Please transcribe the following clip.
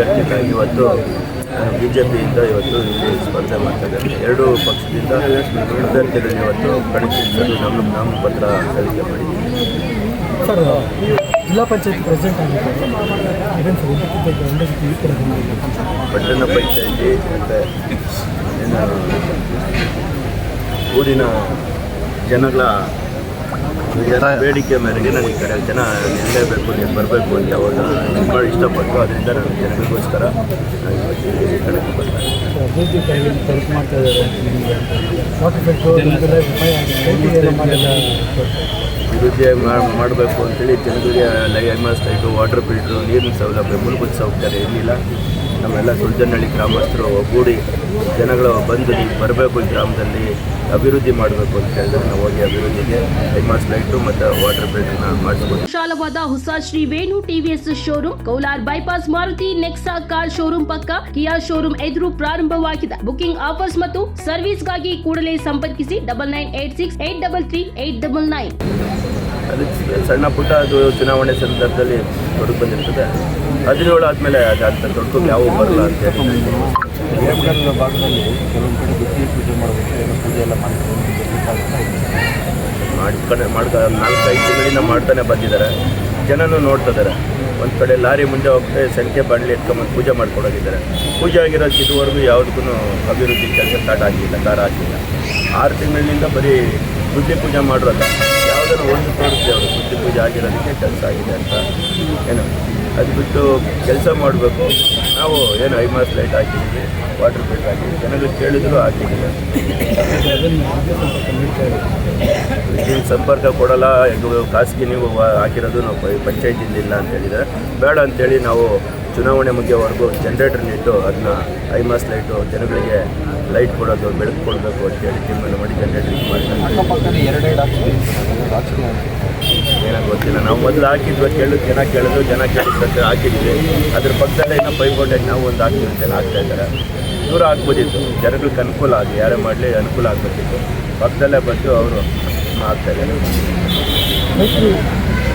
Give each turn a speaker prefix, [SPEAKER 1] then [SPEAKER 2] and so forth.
[SPEAKER 1] ಅಭ್ಯರ್ಥಿಗಾಗಿ ಇವತ್ತು B J ಪಿಯಿಂದ ಇವತ್ತು ಇಲ್ಲಿ ಸ್ಪರ್ಧೆ ಮಾಡ್ತಾ ಇದ್ದಾರೆ. ಎರಡೂ ಪಕ್ಷದಿಂದ ಅಭ್ಯರ್ಥಿಗಳನ್ನ ಇವತ್ತು ಕಣಕ್ಕಿಳಿಸಲು ನಮ್ಮ ನಾಮಪತ್ರ ಸಲ್ಲಿಕೆ ಮಾಡಿದ್ದೀವಿ
[SPEAKER 2] ಸರ್ ಜಿಲ್ಲಾ ಪಂಚಾಯತ್ ಪ್ರೆಸಿಡೆಂಟ್
[SPEAKER 1] ಪಟ್ಟಣ ಪಂಚಾಯತಿ ಮತ್ತು ಏನು ಊರಿನ ಜನಗಳ ಬೇಡಿಕೆ ಮೇರೆಗೆ ನನಗೆ ಈ ಕಡೆ ಜನ ನಿಲ್ಲೇಬೇಕು ನೀವು ಬರಬೇಕು ಅಂತ ಅವಾಗ ತುಂಬ ಇಷ್ಟಪಟ್ಟು ಅದರಿಂದ ನಾನು ಜನಗಳಿಗೋಸ್ಕರ ಕಡೆಗೆ
[SPEAKER 2] ಅಭಿವೃದ್ಧಿ
[SPEAKER 1] ಮಾಡಬೇಕು ಅಂತೇಳಿ ಜನಗಳಿಗೆ ಲೈಮ್ ಲೈಟು ವಾಟರ್ ಫಿಲ್ಟ್ರು ನೀರಿನ ಸೌಲಭ್ಯ ಮೂಲಭೂತ ಸೌಕರ್ಯ ಏನಿಲ್ಲ. ನಮ್ಮೆಲ್ಲ ಸುಳ್ಜನಹಳ್ಳಿ ಗ್ರಾಮಸ್ಥರು ಒಗ್ಗೂಡಿ ಜನಗಳು ಬಂದು ನೀವು ಬರಬೇಕು ಈ ಗ್ರಾಮದಲ್ಲಿ ಅಭಿವೃದ್ಧಿ ಮಾಡಬೇಕು ಅಂತ ಹೇಳಿದ್ರೆ ನಾವು ಹೋಗಿ ಅಭಿವೃದ್ಧಿಗೆ ಹೆಡ್ಮಾಸ್ ಲೈಟು ಮತ್ತು ವಾಟರ್ ಫಿಲ್ಟ್ರನ್ನ ಮಾಡಿಸ್ಬೋದು.
[SPEAKER 3] ವಿಶಾಲವಾದ ಹೊಸ Sri Venu TVS showroom Kaular bypass Maruti Nexa car showroom ಪಕ್ಕ ಕಿಯಾ ಶೋರೂಮ್ ಎದುರು ಪ್ರಾರಂಭವಾಗಿದೆ. ಬುಕಿಂಗ್ ಆಫರ್ಸ್ ಮತ್ತು ಸರ್ವಿಸ್ಗಾಗಿ ಕೂಡಲೇ ಸಂಪರ್ಕಿಸಿ double nine eight six eight double three eight double nine
[SPEAKER 1] ಅದು ಸಣ್ಣ ಪುಟ್ಟ ಅದು ಚುನಾವಣೆ ಸಂದರ್ಭದಲ್ಲಿ ಹೊರಗೆ ಬಂದಿರ್ತದೆ. ಹದಿನೇಳು ಆದಮೇಲೆ ಅದು ಅಂತ ತೊಡ್ಕೊಂಡು ಯಾವ ಬರಲ್ಲ ಅಂತ
[SPEAKER 4] ಏಪ್ರಿಲ್ ಭಾಗದಲ್ಲಿ ಕೆಲವೊಂದು ಕಡೆ ಗುತ್ತಿ ಪೂಜೆ ಮಾಡಬೇಕು, ಏನೋ ಪೂಜೆ ಎಲ್ಲ ಮಾಡ್ಕೊಂಡು,
[SPEAKER 1] ಮಾಡ್ಕ, ನಾಲ್ಕೈದು ತಿಂಗಳಿಂದ ಮಾಡ್ತಾನೆ ಬಂದಿದ್ದಾರೆ. ಜನನೂ ನೋಡ್ತಾ ಇದ್ದಾರೆ. ಒಂದು ಕಡೆ ಲಾರಿ ಮುಂದೆ ಹೋಗ್ತಾ ಸಂಖ್ಯೆ ಬಾಣಲಿ ಎತ್ಕೊಂಬಂದು ಪೂಜೆ ಮಾಡ್ಕೊಡೋಗಿದ್ದಾರೆ ಪೂಜೆ ಆಗಿರೋದು ಇದುವರೆಗೂ ಯಾವುದಕ್ಕೂ ಅಭಿವೃದ್ಧಿ ಕೆಲಸ ಸ್ಟಾರ್ಟ್ ಆಗಲಿಲ್ಲ ಕಾರ ಆಗಲಿಲ್ಲ ಆರು ತಿಂಗಳಿನಿಂದ ಬರೀ ಬುದ್ಧಿ ಪೂಜೆ ಮಾಡಿರೋಲ್ಲ. ಯಾವುದಾದ್ರು ಒಂದು ತೋರಿಸ್ತೀವಿ ಅವರು ಬುದ್ಧಿ ಪೂಜೆ ಆಗಿರೋದಕ್ಕೆ ಕೆಲಸ ಆಗಿದೆ ಅಂತ ಏನು. ಅದು ಬಿಟ್ಟು ಕೆಲಸ ಮಾಡಬೇಕು. ನಾವು ಏನು ಐಮಾಸ್ ಲೈಟ್ ಹಾಕಿದ್ದೀವಿ, ವಾಟರ್ ಫಿಲ್ಟ್ ಹಾಕಿದ್ದೀವಿ ಜನಗಳು ಕೇಳಿದ್ರು ಹಾಕಿದ್ದೀವಿ.
[SPEAKER 2] ನೀವು ಸಂಪರ್ಕ
[SPEAKER 1] ಕೊಡಲ್ಲ ಖಾಸಗಿ ನೀವು ಹಾಕಿರೋದು ನಾವು ಪಂಚಾಯಿತಿಯಲ್ಲಿ ಪಂಚಾಯತಿಂದ ಇಲ್ಲ ಅಂತ ಹೇಳಿದರೆ, ಬೇಡ ಅಂತೇಳಿ ನಾವು ಚುನಾವಣೆ ಮುಗಿಯೋವರೆಗೂ ಜನ್ರೇಟರ್ನ ಇಟ್ಟು ಅದನ್ನ ಮಾಸ್ ಲೈಟು ಜನಗಳಿಗೆ ಲೈಟ್ ಕೊಡೋದು, ಬೆಳಕು ಕೊಡಬೇಕು ಅಂತೇಳಿ ತೀರ್ಮಾನ ಮಾಡಿ ಜನ್ರೇಟರ್ ಮಾಡ್ತಾರೆ ಗೊತ್ತಿಲ್ಲ ನಾವು ಮೊದಲು ಹಾಕಿದ್ವಿ ಕೇಳಿದ್ರು ಜನ ಕೇಳಿದ್ರು, ಜನ ಕೇಳಿದ್ರೆ ಹಾಕಿದ್ವಿ. ಅದ್ರ ಪಕ್ಕದಲ್ಲೇ ಇನ್ನೂ ಪೈಪೋಟೆ ನಾವು ಒಂದು ಹಾಕ್ತೀವಿ ಅಂತ ಹಾಕ್ತಾ ಇದ್ದಾರೆ. ದೂರ ಹಾಕ್ಬೋದಿತ್ತು ಜನಗಳಿಗೆ ಅನುಕೂಲ ಆಗಿ, ಯಾರೇ ಮಾಡಲಿ ಅನುಕೂಲ ಆಗ್ಬೋದಿತ್ತು ಪಕ್ಕದಲ್ಲೇ ಬಂದು ಅವರು ಹಾಕ್ತಾ ಇದ್ದಾರೆ.